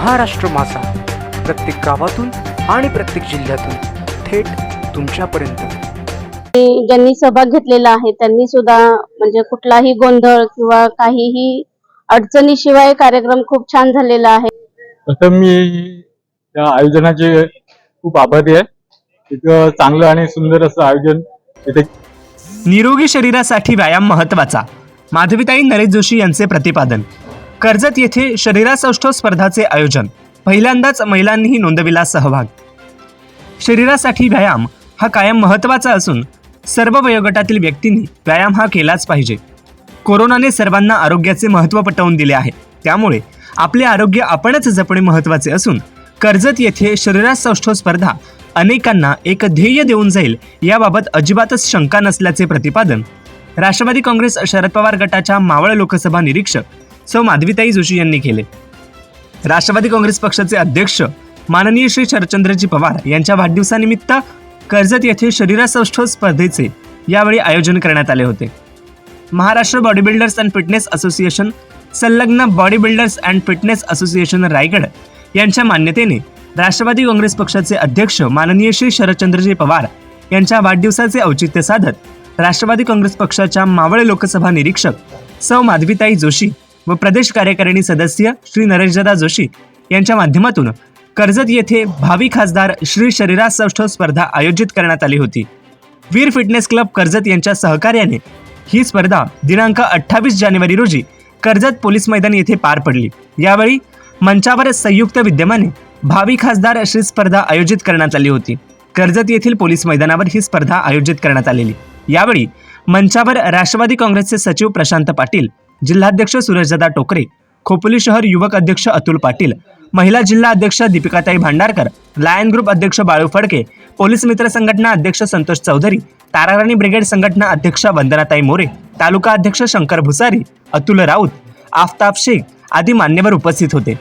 महाराष्ट्र माझा प्रत्येक गावातून आणि प्रत्येक जिल्ह्यातून थेट तुमच्यापर्यंत. ज्यांनी सहभाग घेतलेला आहे त्यांनी सुद्धा म्हणजे कुठलाही गोंधळ किंवा काहीही अडचणीशिवाय कार्यक्रम खूप छान झालेला आहे. तसं मी त्या आयोजनाचे खूप आभारी आहे. इतकं चांगलं आणि सुंदर असं आयोजन इथे निरोगी शरीरासाठी व्यायाम महत्त्वाचा माधविताई नरेश जोशी यांचे प्रतिपादन. कर्जत येथे शरीरासौष्ठव स्पर्धाचे आयोजन. पहिल्यांदाच महिलांनीही नोंदविला सहभाग. शरीरासाठी व्यायाम हा कायम महत्त्वाचा असून सर्व वयोगटातील व्यक्तींनी व्यायाम हा केलाच पाहिजे. कोरोनाने सर्वांना आरोग्याचे महत्त्व पटवून दिले आहे. त्यामुळे आपले आरोग्य आपणच जपणे महत्त्वाचे असून कर्जत येथे शरीरासौष्ठव स्पर्धा अनेकांना एक ध्येय देऊन जाईल याबाबत अजिबातच शंका नसल्याचे प्रतिपादन राष्ट्रवादी काँग्रेस शरद पवार गटाच्या मावळ लोकसभा निरीक्षक सौ. माधवीताई जोशी यांनी केले. राष्ट्रवादी काँग्रेस पक्षाचे अध्यक्ष माननीय श्री शरदचंद्रजी पवार यांच्या वाढदिवसानिमित्त कर्जत येथे शरीरासौष्ठव स्पर्धेचे यावेळी आयोजन करण्यात आले होते. Maharashtra body builders and fitness association संलग्न body builders and fitness association Raigad यांच्या मान्यतेने राष्ट्रवादी काँग्रेस पक्षाचे अध्यक्ष माननीय श्री शरदचंद्रजी पवार यांच्या वाढदिवसाचे औचित्य साधत राष्ट्रवादी काँग्रेस पक्षाच्या मावळे लोकसभा निरीक्षक सौ. माधवीताई जोशी व प्रदेश कार्यकारिणी सदस्य श्री नरेशदादा जोशी यांच्या माध्यमातून कर्जत येथे भावी खासदार श्री शरीरासौष्ठव स्पर्धा आयोजित करण्यात आली होती. वीर फिटनेस क्लब कर्जत यांच्या सहकार्याने ही स्पर्धा दिनांक अठ्ठावीस जानेवारी रोजी कर्जत पोलीस मैदान येथे पार पडली. यावेळी मंचावर संयुक्त विद्यमाने भावी खासदार अशी स्पर्धा आयोजित करण्यात आली होती. कर्जत येथील पोलीस मैदानावर ही स्पर्धा आयोजित करण्यात आलेली. यावेळी मंचावर राष्ट्रवादी काँग्रेसचे सचिव प्रशांत पाटील जिल्हाध्यक्ष सुरेशदादा टोकरे खोपोली शहर युवक अध्यक्ष अतुल पाटील महिला जिल्हा अध्यक्ष दीपिकाताई भांडारकर लायन ग्रुप अध्यक्ष बाळू फडके पोलीस मित्र संघटना अध्यक्ष संतोष चौधरी ताराराणी ब्रिगेड संघटना अध्यक्ष वंदनाताई मोरे तालुका अध्यक्ष शंकर भुसारी अतुल राऊत आफताब शेख आदी मान्यवर उपस्थित होते.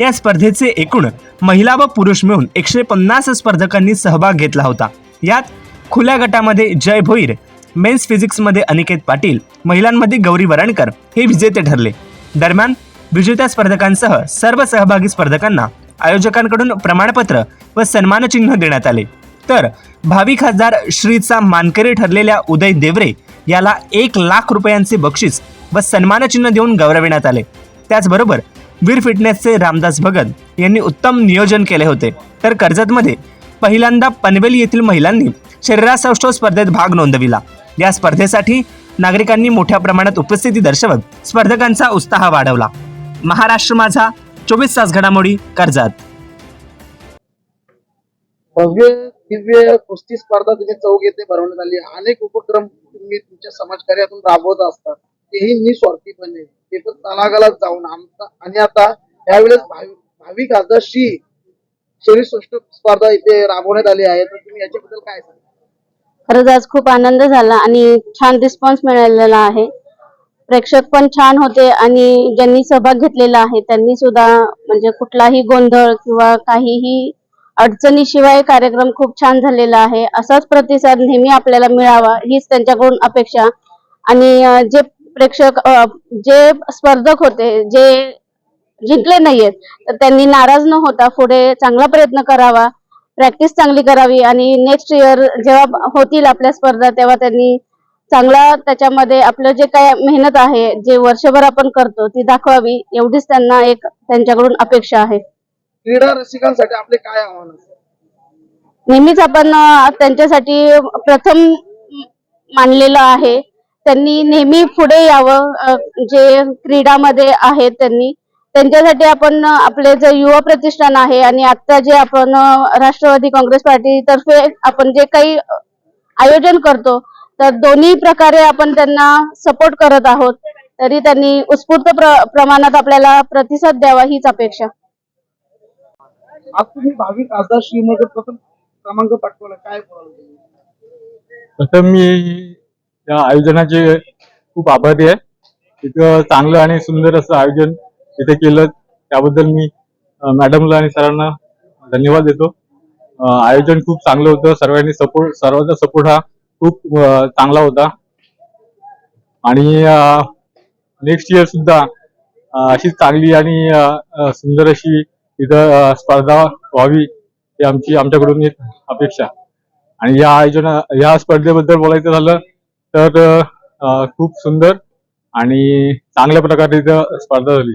या स्पर्धेचे एकूण महिला व पुरुष मिळून एकशे पन्नास स्पर्धकांनी सहभाग घेतला होता. यात खुल्या गटामध्ये जय भोईर मेन्स फिजिक्समध्ये अनिकेत पाटील महिलांमध्ये गौरी वरणकर हे विजेते ठरले. दरम्यान विजेत्या स्पर्धकांसह सर्व सहभागी स्पर्धकांना आयोजकांकडून प्रमाणपत्र व सन्मानचिन्ह देण्यात आले. तर भावी खासदार श्रीचा मानकरी ठरलेल्या उदय देवरे याला एक लाख रुपयांचे बक्षीस व सन्मानचिन्ह देऊन गौरविण्यात आले. त्याचबरोबर वीर फिटनेसचे रामदास भगत यांनी उत्तम नियोजन केले होते. तर कर्जतमध्ये पहिल्यांदा पनवेल येथील महिलांनी शरीरासौष्ठव स्पर्धेत भाग नोंदविला. या स्पर्धेसाठी नागरिकांनी मोठ्या प्रमाणात उपस्थिती दर्शवत स्पर्धकांचा उत्साह वाढवला. महाराष्ट्र माझा चोवीस तास घडामोडी कर्जात. भव्य दिव्य कुस्ती स्पर्धा तुम्ही चौक येथे भरवण्यात आली. अनेक उपक्रम तुम्ही तुमच्या समाजकार्यातून राबवत असतात तेही निस्वार्थीपणे ते पण तलागाला जाऊन आमचा आणि आता यावेळेस भावी आदर्शी शरीर सृष्ट स्पर्धा इथे राबवण्यात आली आहे. तर तुम्ही याच्याबद्दल काय सांगा खरंच आज खूप आनंद झाला आणि छान रिस्पॉन्स मिळालेला आहे. प्रेक्षक पण छान होते आणि ज्यांनी सहभाग घेतलेला आहे त्यांनी सुद्धा म्हणजे कुठलाही गोंधळ किंवा काहीही अडचणीशिवाय कार्यक्रम खूप छान झालेला आहे. असाच प्रतिसाद नेहमी आपल्याला मिळावा हीच त्यांच्याकडून अपेक्षा. आणि जे प्रेक्षक जे स्पर्धक होते जे जिंकले नाहीयेत तर त्यांनी नाराज न होता पुढे चांगला प्रयत्न करावा. प्रॅक्टिस चांगली करावी आणि नेक्स्ट इयर जेव्हा होतील आपल्या स्पर्धा तेव्हा त्यांनी चांगला त्याच्यामध्ये आपलं जे काय मेहनत आहे जे वर्षभर आपण करतो ती दाखवावी. एवढीच त्यांना एक त्यांच्याकडून अपेक्षा आहे. क्रीडा रसिकांसाठी आपले काय आव्हान नेहमीच आपण त्यांच्यासाठी प्रथम मानलेलं आहे. त्यांनी नेहमी पुढे यावं जे क्रीडामध्ये आहेत त्यांनी. त्यांच्यासाठी आपण आपले जे युवा प्रतिष्ठान आहे आणि आता जे आपण राष्ट्रवादी काँग्रेस पार्टी तर्फे आपण जे काही आयोजन करतो तर दोन्ही प्रकारे आपण त्यांना सपोर्ट करत आहोत. तरी त्यांनी उत्स्फूर्त प्र- प्रमाणात आपल्याला प्रतिसाद द्यावा हीच अपेक्षा. आज तुम्ही भावी खासदार श्री मध्ये प्रथम क्रमांक काय मी त्या आयोजनाचे खूप आभारी आहे. इतकं चांगलं आणि सुंदर असं आयोजन इथे केलं त्याबद्दल मी मॅडमला आणि सरांना धन्यवाद देतो. आयोजन खूप चांगलं होतं. सर्वांनी सपोर्ट सर्वांचा सपोर्ट हा खूप चांगला होता. आणि नेक्स्ट इयर सुद्धा अशीच चांगली आणि सुंदर अशी इथं स्पर्धा व्हावी ही आमची आमच्याकडून एक अपेक्षा. आणि या आयोजना या स्पर्धेबद्दल बोलायचं झालं तर खूप सुंदर आणि चांगल्या प्रकारे इथं स्पर्धा झाली.